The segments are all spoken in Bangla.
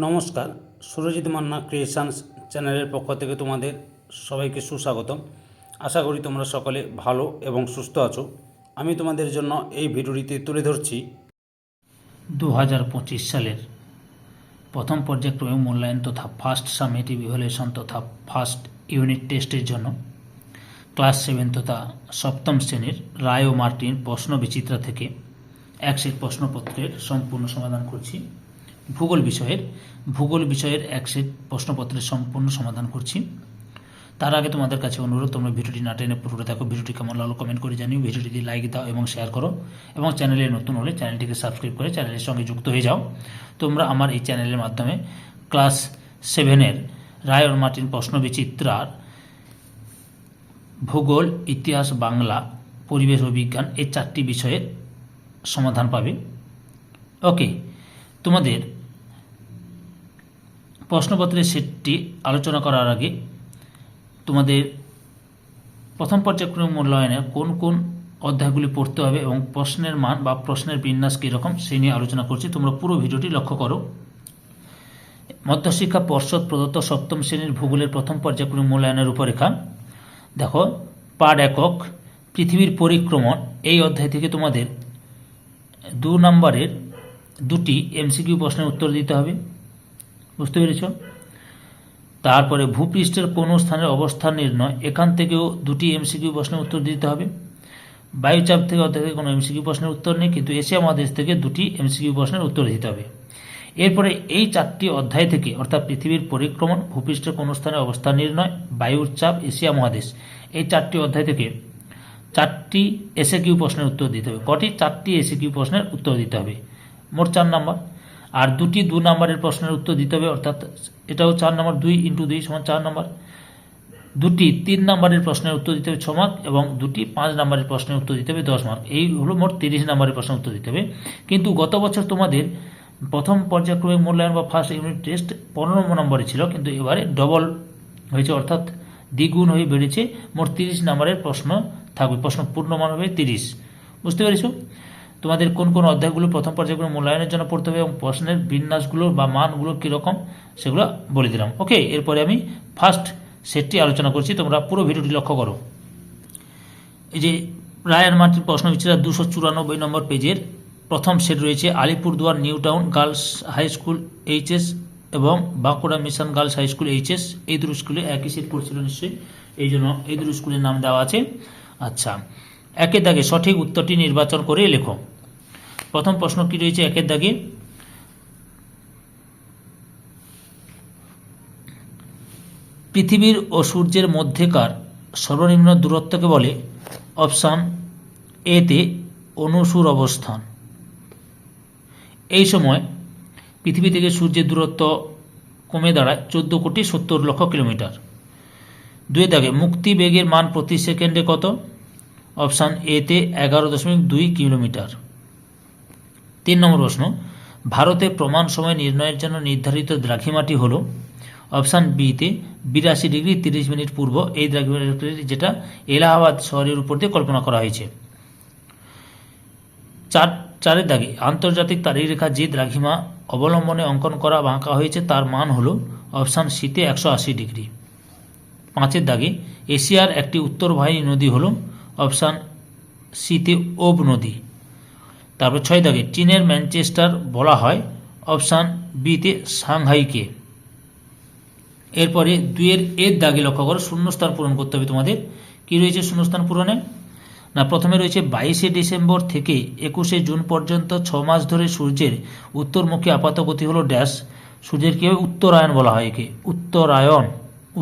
নমস্কার, সুরজিৎ মান্না ক্রিয়েশনস চ্যানেলের পক্ষ থেকে তোমাদের সবাইকে সুস্বাগতম। আশা করি তোমরা সকলে ভালো এবং সুস্থ আছো। আমি তোমাদের জন্য এই ভিডিওটিতে তুলে ধরছি দু হাজার পঁচিশ সালের প্রথম পর্যায়ক্রমে মূল্যায়ন তথা ফার্স্ট সামিট ইভ্যালুয়েশন তথা ফার্স্ট ইউনিট টেস্টের জন্য ক্লাস সেভেন তথা সপ্তম শ্রেণির রায় ও মার্টিন প্রশ্ন বিচিত্রা থেকে এক সেট প্রশ্নপত্রের সম্পূর্ণ সমাধান করছি। ভূগোল বিষয়ের ভূগোল বিষয়ের এক সেট প্রশ্নপত্রের সম্পূর্ণ সমাধান করছি। তার আগে তোমাদের কাছে অনুরোধ, তোমরা ভিডিওটি না টেনে পুরোটা দেখো, ভিডিওটি কেমন লাগল কমেন্ট করে জানিও ভিডিওটিতে লাইক দাও এবং শেয়ার করো এবং চ্যানেলে নতুন হলে চ্যানেলটিকে সাবস্ক্রাইব করে চ্যানেলের সঙ্গে যুক্ত হয়ে যাও। তোমরা আমার এই চ্যানেলের মাধ্যমে ক্লাস সেভেনের রায় ও মার্টিন প্রশ্ন বিচিত্রার ভূগোল, ইতিহাস, বাংলা, পরিবেশ ও বিজ্ঞান এই চারটি বিষয়ের সমাধান পাবে। ওকে তোমাদের প্রশ্নপত্রের সেটটি আলোচনা করার আগে তোমাদের প্রথম পর্যায়ক্রম মূল্যায়নে কোন কোন অধ্যায়গুলি পড়তে হবে এবং প্রশ্নের মান বা প্রশ্নের বিন্যাস কীরকম সেই নিয়ে আলোচনা করছি। তোমরা পুরো ভিডিওটি লক্ষ্য করো। মধ্যশিক্ষা পর্ষদ প্রদত্ত সপ্তম শ্রেণির ভূগোলের প্রথম পর্যায়ক্রম মূল্যায়নের রূপরেখা। দেখো, পাঠ একক, পৃথিবীর পরিক্রমণ। এই অধ্যায় থেকে তোমাদের দু নম্বরের দুটি এমসিকিউ প্রশ্নের উত্তর দিতে হবে। বুঝতে পেরেছ? তারপরে ভূপৃষ্ঠের কোনো স্থানের অবস্থান নির্ণয়। এখান থেকেও দুটি এমসিকিউ প্রশ্নের উত্তর দিতে হবে। বায়ুচাপ থেকে অর্ধেক থেকে কোনো এমসিকিউ প্রশ্নের উত্তর নেই, কিন্তু এশিয়া মহাদেশ থেকে দুটি এমসিকিউ প্রশ্নের উত্তর দিতে হবে। এরপরে এই চারটি অধ্যায় থেকে, অর্থাৎ পৃথিবীর পরিক্রমণ, ভূপৃষ্ঠের কোনো স্থানে অবস্থান নির্ণয়, বায়ুর চাপ, এশিয়া মহাদেশ, এই চারটি অধ্যায় থেকে চারটি এসে কিউ প্রশ্নের উত্তর দিতে হবে। কটি? চারটি এসে কিউ প্রশ্নের উত্তর দিতে হবে। মোট চার নাম্বার। আর দুটি দু নম্বরের প্রশ্নের উত্তর দিতে হবে, অর্থাৎ এটাও চার নম্বর, দুই ইন্টু দুই সমান চার নম্বর। দুটি তিন নম্বরের প্রশ্নের উত্তর দিতে হবে ছ মার্ক এবং দুটি পাঁচ নম্বরের প্রশ্নের উত্তর দিতে হবে দশ মার্ক। এই হলো মোট তিরিশ নম্বরের প্রশ্নের উত্তর দিতে হবে। কিন্তু গত বছর তোমাদের প্রথম পর্যায়ক্রমিক মূল্যায়ন বা ফার্স্ট ইউনিট টেস্ট পনেরো নম্বরে ছিল, কিন্তু এবারে ডবল হয়েছে, অর্থাৎ দ্বিগুণ হয়ে বেড়েছে। মোট তিরিশ নম্বরের প্রশ্ন থাকবে, প্রশ্ন পূর্ণমান হবে তিরিশ। বুঝতে পেরেছ? তোমাদের কোন কোন অধ্যায়গুলো প্রথম পর্যায়গুলো মূল্যায়নের জন্য পড়তে হবে এবং প্রশ্নের বিন্যাসগুলো বা মানগুলো কীরকম, সেগুলো বলে দিলাম। ওকে এরপরে আমি ফার্স্ট সেটটি আলোচনা করছি। তোমরা পুরো ভিডিওটি লক্ষ্য করো। এই যে রায়ান মার্টিন প্রশ্ন বিচিত্রা দুশো চুরানব্বই নম্বর পেজের প্রথম সেট রয়েছে, Alipurduar new town girls high school, HS এবং Bankura mission girls high school, HS. এই দুটো স্কুলে একই সেট পড়ছিল নিশ্চয়ই, এই জন্য এই দুটো স্কুলের নাম দেওয়া আছে। আচ্ছা একের দাগে সঠিক উত্তরটি নির্বাচন করে লেখো। প্রথম প্রশ্ন কি রয়েছে একের দাগে? পৃথিবীর ও সূর্যের মধ্যেকার সর্বনিম্ন দূরত্বকে বলে অপশান এতে অনুসুর অবস্থান। এই সময় পৃথিবী থেকে সূর্যের দূরত্ব কমে দাঁড়ায় চোদ্দ কোটি সত্তর লক্ষ কিলোমিটার। দুই দাগে মুক্তি বেগের মান প্রতি সেকেন্ডে কত? অপশান এতে এগারো দশমিক দুই কিলোমিটার। তিন নম্বর প্রশ্ন, ভারতে প্রমাণ সময় নির্ণয়ের জন্য নির্ধারিত দ্রাঘিমাটি হল অপশান বিতে বিরাশি ডিগ্রি তিরিশ মিনিট পূর্ব। এই দ্রাঘিমাটি যেটা এলাহাবাদ শহরের উপর দিয়ে কল্পনা করা হয়েছে। চার, চারের দাগে, আন্তর্জাতিক তারিখরেখা যে দ্রাঘিমা অবলম্বনে অঙ্কন করা বা আঁকা হয়েছে তার মান হল অপশান সিতে একশো আশি ডিগ্রি। পাঁচের দাগে, এশিয়ার একটি উত্তরবাহিনী নদী হল অপশান সিতে ওব নদী। তারপর ছয় দাগে, চীনের ম্যানচেস্টার বলা হয় অপশান বিতে সাংহাইকে। এরপরে দুইয়ের এর দাগে লক্ষ্য করো, শূন্যস্থান পূরণ করতে হবে তোমাদের। কি রয়েছে শূন্যস্থান পূরণে? না, প্রথমে রয়েছে বাইশে ডিসেম্বর থেকে একুশে জুন পর্যন্ত ছ মাস ধরে সূর্যের উত্তরমুখী আপাত গতি হলো ড্যাশ। সূর্যের কীভাবে উত্তরায়ণ বলা হয় একে? উত্তরায়ণ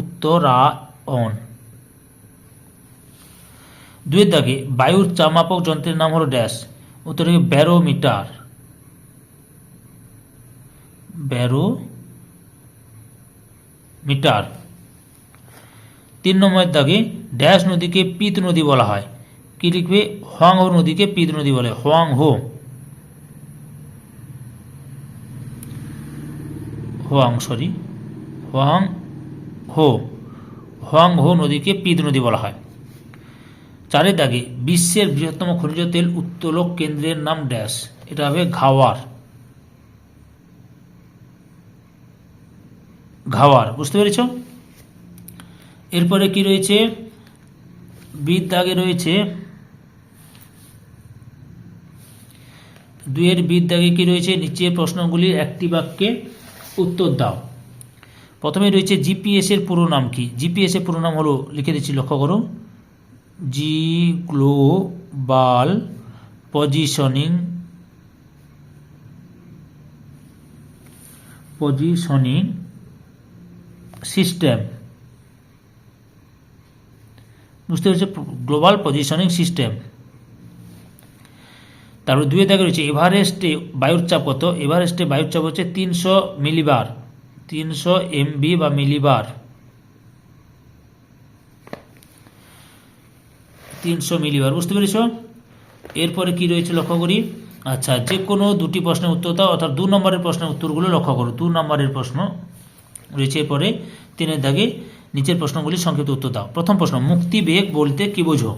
উত্তরায়ণ। দুয়ের দাগে বায়ুর চামাপক যন্ত্রের নাম হলো ড্যাশ। উত্তর হবে ব্যারোমিটার। ব্যারো মিটার তিন নম্বরের দাগে ড্যাশ নদীকে পিত নদী বলা হয়। কি লিখবে? হোয়াং হো নদীকে পিত নদী বলে। Hwang Ho Hwang sorry Hwang Ho Hwang Ho নদীকে পিত নদী বলা হয়। চারের দাগে বিশ্বের বৃহত্তম খনিজ তেল উত্তোলক কেন্দ্রের নাম ড্যাশ। এটা হবে ঘাওয়ার। ঘাওয়ার, বুঝতে পেরেছ? এরপরে কি রয়েছে? বিদ দাগে রয়েছে, দুইয়ের বিদ দাগে কি রয়েছে? নিচের প্রশ্নগুলির একটি বাক্যে উত্তর দাও। প্রথমে রয়েছে জিপিএস এর পুরো নাম কি? জিপিএস এর পুরো নাম হলো, লিখে দিচ্ছি, লক্ষ্য করো। G global positioning positioning system বুঝতে পেরেছ? গ্লোবাল পজিশনিং সিস্টেম তারপর দুয়ে দেখা রয়েছে এভারেস্টে বায়ুর চাপ কত? এভারেস্টে বায়ুর চাপ হচ্ছে তিনশো মিলিবার তিনশো এমবি বা মিলিবার তিনশো মিলিবার, বুঝতে পেরেছ? এরপরে কি রয়েছে লক্ষ্য করি? আচ্ছা যে কোনো দুটি প্রশ্নের উত্তর দাও, অর্থাৎ দু নম্বরের প্রশ্নের উত্তরগুলো লক্ষ্য করো। দু নম্বরের প্রশ্ন রয়েছে এরপরে তিনের দাগে নিচের প্রশ্নগুলি সংক্ষিপ্ত উত্তর দাও। প্রথম প্রশ্ন, মুক্তি বেগ বলতে কি বোঝো?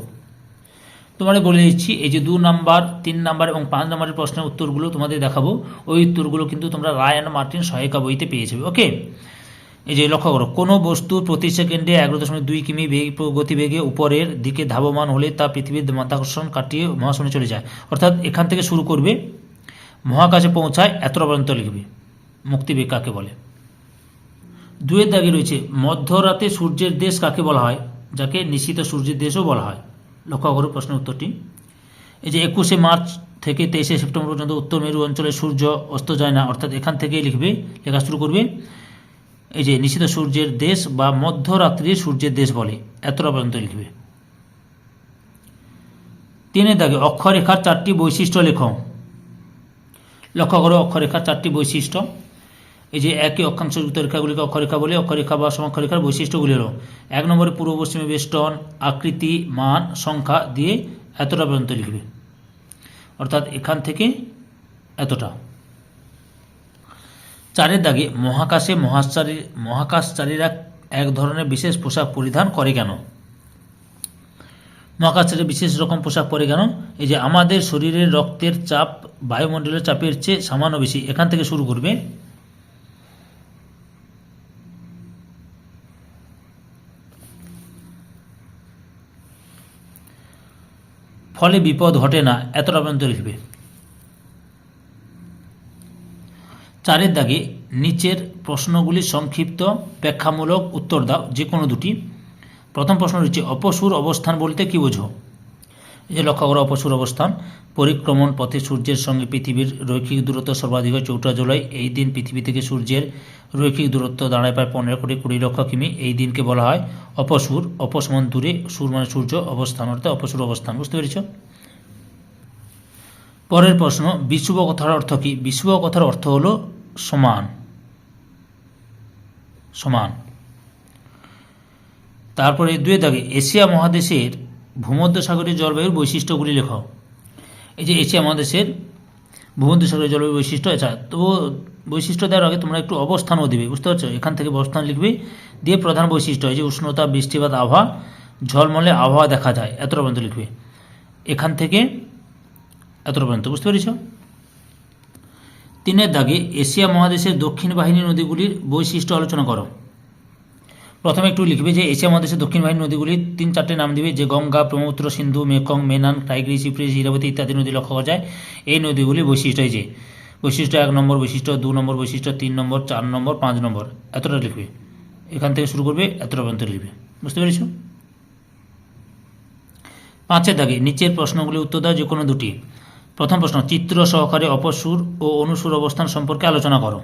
তোমাদের বলে দিচ্ছি, এই যে দু নাম্বার, তিন নাম্বার এবং পাঁচ নাম্বারের প্রশ্নের উত্তরগুলো তোমাদের দেখাবো। ওই উত্তরগুলো কিন্তু তোমরা রায় অ্যান্ড মার্টিন সহায়িকা বইতে পেয়ে যাবে, ওকে? এই যে লক্ষ্য করো, কোনো বস্তু প্রতি সেকেন্ডে এগারো দশমিক দুই কিমি বেগ গতিবেগে উপরের দিকে ধাবমান হলে তা পৃথিবীর মাধ্যাকর্ষণ কাটিয়ে মহাশূন্যে চলে যায়। অর্থাৎ এখান থেকে শুরু করবে, মহাকাশে পৌঁছায় এতটা পর্যন্ত লিখবে। মুক্তিবেগ কাকে বলে? দুয়ের দাগে রয়েছে, মধ্যরাতে সূর্যের দেশ কাকে বলা হয়? যাকে নিশ্চিত সূর্যের দেশও বলা হয়। লক্ষ্য করো প্রশ্নের উত্তরটি। এই যে একুশে মার্চ থেকে তেইশে সেপ্টেম্বর পর্যন্ত উত্তর মেরু অঞ্চলে সূর্য অস্ত যায় না, অর্থাৎ এখান থেকেই লিখবে, লেখা শুরু করবে। এই যে নিশ্চিত সূর্যের দেশ বা মধ্যরাত্রির সূর্যের দেশ বলে এতটা পর্যন্ত লিখবে। তিনের দাগে অক্ষরেখার চারটি বৈশিষ্ট্য লেখ। লক্ষ্য করো অক্ষরেখার চারটি বৈশিষ্ট্য। এই যে একই অক্ষাংশযুক্ত রেখাগুলিকে অক্ষরেখা বলে, অক্ষরেখা বা সমাক্ষরেখার বৈশিষ্ট্যগুলি হলো, এক নম্বরে পূর্ব পশ্চিমে বেষ্টন, আকৃতি, মান, সংখ্যা দিয়ে এতটা পর্যন্ত লিখবে। অর্থাৎ এখান থেকে এতটা। চারের দাগে মহাকাশে মহাচারী মহাকাশচারীরা এক ধরনের বিশেষ পোশাক পরিধান করে কেন? মহাকাশচারী বিশেষ রকম পোশাক পরে কেন? এই যে আমাদের শরীরের রক্তের চাপ বায়ুমণ্ডলের চাপের চেয়ে সামান্য বেশি। এখান থেকে শুরু করবে। ফলে বিপদ ঘটে না, এতটা পর্যন্ত লিখবে। চারের দাগে নিচের প্রশ্নগুলি সংক্ষিপ্ত ব্যাখ্যামূলক উত্তর দাও যে কোনো দুটি। প্রথম প্রশ্ন রয়েছে, অপসুর অবস্থান বলতে কি বোঝো? যে লক্ষ্য করো, অপসুর অবস্থান। পরিক্রমণ পথে সূর্যের সঙ্গে পৃথিবীর রৈখিক দূরত্ব সর্বাধিক হয় চৌঠা জুলাই। এই দিন পৃথিবী থেকে সূর্যের রৈখিক দূরত্ব দাঁড়ায় প্রায় পনেরো কোটি, কুড়ি লক্ষ কিমি। এই দিনকে বলা হয় অপসুর, অপসমান দূরে সুর মানে সূর্য অবস্থান, অর্থাৎ অপসুর অবস্থান। বুঝতে পেরেছ? পরের প্রশ্ন বিশুভ কথার অর্থ কি? বিশুভ কথার অর্থ হলো সমান। সমান। তারপরে দুয়ে দাগে, এশিয়া মহাদেশের ভূমধ্যসাগরীয় জলবায়ুর বৈশিষ্ট্যগুলি লেখ এই যে এশিয়া মহাদেশের ভূমধ্যসাগরীয় জলবায়ু বৈশিষ্ট্য আচ্ছা তো বৈশিষ্ট্য দেওয়ার আগে তোমরা একটু অবস্থানও দিবে, বুঝতে পারছ? এখান থেকে অবস্থান লিখবে, দিয়ে প্রধান বৈশিষ্ট্য, এই যে উষ্ণতা, বৃষ্টিপাত, আবহাওয়া, ঝলমলে আবহাওয়া দেখা যায়, এতটা পর্যন্ত লিখবে। এখান থেকে এতটা পর্যন্ত, বুঝতে পেরেছ? তিনের দাগে এশিয়া মহাদেশের দক্ষিণ বাহিনী নদীগুলির বৈশিষ্ট্য আলোচনা করো। প্রথমে একটু লিখবে যে, এশিয়া মহাদেশের দক্ষিণ বাহিনী নদীগুলির তিন চারটে নাম দিবে, যে Ganga, Brahmaputra, Sindhu, Mekong, Menam Tigris Euphrates Irabati ইত্যাদি নদী লক্ষ্য করা যায়। এই নদীগুলির বৈশিষ্ট্য যে, বৈশিষ্ট্য এক নম্বর, বৈশিষ্ট্য দু নম্বর, বৈশিষ্ট্য তিন নম্বর, চার নম্বর, পাঁচ নম্বর, এতটা লিখবে। এখান থেকে শুরু করবে, এতটা পর্যন্ত লিখবে। বুঝতে পেরেছ? পাঁচের দাগে নিচের প্রশ্নগুলি উত্তর দাও যে কোনো দুটি। প্রথম প্রশ্ন, চিত্র সহকারে অপসুর ও অনুসুর অবস্থান সম্পর্কে আলোচনা করো।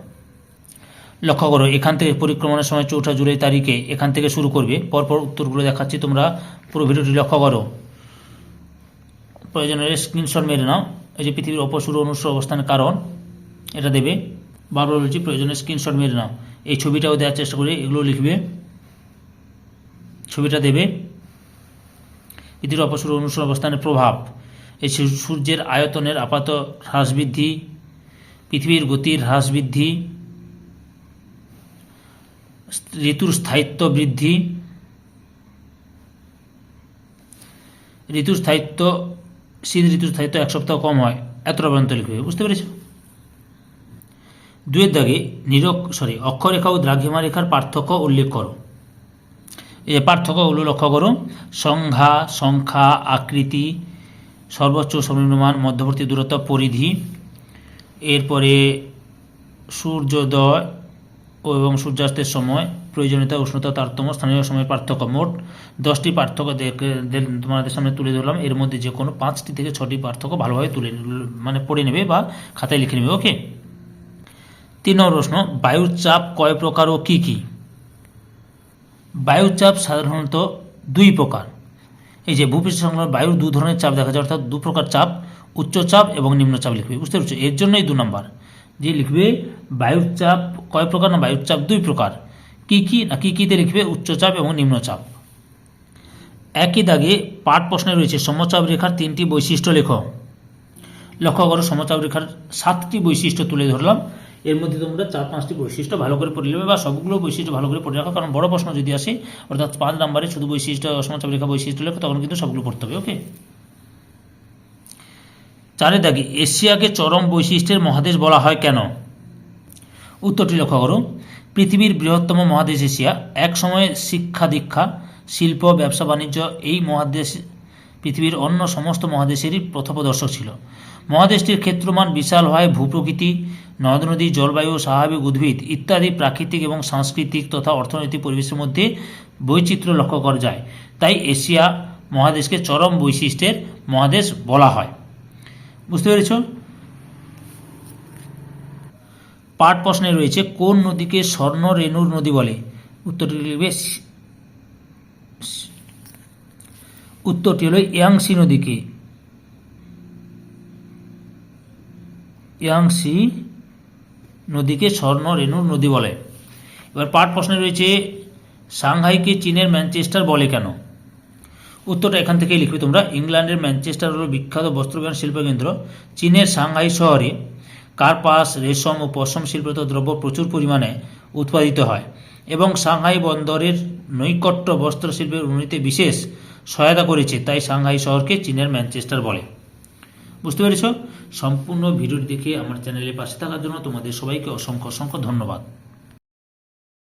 লক্ষ্য করো, এখান থেকে পরিক্রমণের সময় চৌঠা জুলাই তারিখে এখান থেকে শুরু করবে। পরপর উত্তরগুলো দেখাচ্ছি তোমরা, পুরো ভিডিওটি লক্ষ্য করো। প্রয়োজনে স্ক্রিনশট মেরে নাও। এই যে পৃথিবীর অপসুর অনুসুর অবস্থানের কারণ, এটা দেবে। বারবার বলছি, প্রয়োজনে স্ক্রিনশট মেরে নাও। এই ছবিটাও দেওয়ার চেষ্টা করি এগুলো লিখবে। ছবিটা দেবে। পৃথিবীর অপসুর অনুসুর অবস্থানের প্রভাব। এই সূর্যের আয়তনের আপাত হ্রাস বৃদ্ধি পৃথিবীর গতির হ্রাস বৃদ্ধি ঋতুর স্থায়িত্ব বৃদ্ধি, ঋতুর স্থায়িত্ব, শীত ঋতুর স্থায়িত্ব এক সপ্তাহ কম হয়। এতটা পর্যন্ত লিখবে বুঝতে পেরেছ দুয়ের দাগে নিরক সরি অক্ষরেখা ও দ্রাঘিমা রেখার পার্থক্য উল্লেখ করো। এই পার্থক্যগুলো লক্ষ্য করো। সংখ্যা সংখ্যা, আকৃতি সর্বোচ্চ সর্বনিম্ন মান মধ্যবর্তী দূরত্ব পরিধি। এরপরে সূর্যোদয় ও এবং সূর্যাস্তের সময় প্রয়োজনীয়তা, উষ্ণতা, তারতম্য, স্থানীয় সময়ের পার্থক্য মোট দশটি পার্থক্য তোমাদের সামনে তুলে ধরলাম। এর মধ্যে যে কোনো পাঁচটি থেকে ছটি পার্থক্য ভালোভাবে তুলে মানে পড়ে নেবে বা খাতায় লিখে নেবে, ওকে? তিন নম্বর প্রশ্ন বায়ুর চাপ কয় প্রকার ও কী কী? বায়ুর চাপ সাধারণত দুই প্রকার। এই যে ভূপৃষ্ঠ সংলগ্ন বায়ুর দু ধরনের চাপ দেখা যায়, অর্থাৎ দু প্রকার চাপ উচ্চচাপ এবং নিম্নচাপ লিখবে। বুঝতে পারছ? এর জন্যই দু নম্বর। যে লিখবে, বায়ুর চাপ কয় প্রকার না, বায়ুর চাপ দুই প্রকার। কি কি, না কী কীতে লিখবে? উচ্চচাপ এবং নিম্নচাপ একই দাগে পাঠ প্রশ্নে রয়েছে, সমচাপ রেখার তিনটি বৈশিষ্ট্য লেখো। লক্ষ্য করো, সমচাপ রেখার সাতটি বৈশিষ্ট্য তুলে ধরলাম। এর মধ্যে তোমরা চার পাঁচটি বৈশিষ্ট্য ভালো করে পড়ে নেবে বা সবগুলো বৈশিষ্ট্য ভালো করে পড়ে রাখো। কারণ বড় প্রশ্ন যদি আসে, অর্থাৎ পাঁচ নাম্বারে শুধু বৈশিষ্ট্য সমচাপ রেখা বৈশিষ্ট্য লেখো, তখন কিন্তু সবগুলো পড়তে হবে, ওকে? চারের দাগে, এশিয়াকে চরম বৈশিষ্ট্যের মহাদেশ বলা হয় কেন? উত্তরটি লক্ষ্য করো। পৃথিবীর বৃহত্তম মহাদেশ এশিয়া। এক সময়ে শিক্ষা দীক্ষা, শিল্প, ব্যবসা, বাণিজ্য এই মহাদেশ পৃথিবীর অন্য সমস্ত মহাদেশেরই পথপ্রদর্শক ছিল। মহাদেশটির ক্ষেত্রমান বিশাল হয় ভূপ্রকৃতি নদ নদী জলবায়ু, স্বাভাবিক উদ্ভিদ ইত্যাদি প্রাকৃতিক এবং সাংস্কৃতিক তথা অর্থনৈতিক পরিবেশের মধ্যে বৈচিত্র্য লক্ষ্য করা যায়। তাই এশিয়া মহাদেশকে চরম বৈশিষ্ট্যের মহাদেশ বলা হয়। বুঝতে পেরেছ? পাঠ প্রশ্নে রয়েছে, কোন নদীকে স্বর্ণ রেণুর নদী বলে? উত্তরটি লিখবে উত্তরটি হলো ইয়াংসি নদীকে। ইয়াংসি নদীকে স্বর্ণ রেণুর নদী বলে। এবার পাঠ প্রশ্নে রয়েছে, সাংহাইকে চীনের ম্যানচেস্টার বলে কেন? উত্তরটা এখান থেকেই লিখবে তোমরা। ইংল্যান্ডের ম্যানচেস্টার হল বিখ্যাত বস্ত্রবান শিল্পকেন্দ্র। চীনের সাংহাই শহরে কার্পাস, রেশম ও পশম শিল্পিত দ্রব্য প্রচুর পরিমাণে উৎপাদিত হয় এবং সাংহাই বন্দরের নৈকট্য বস্ত্রশিল্পের উন্নতিতে বিশেষ সহায়তা করেছে, তাই সাংহাই শহরকে চীনের ম্যানচেস্টার বলে। বুঝতে পেরেছ? সম্পূর্ণ ভিডিওটি দেখে আমার চ্যানেলের পাশে থাকার জন্য তোমাদের সবাইকে অসংখ্য অসংখ্য ধন্যবাদ।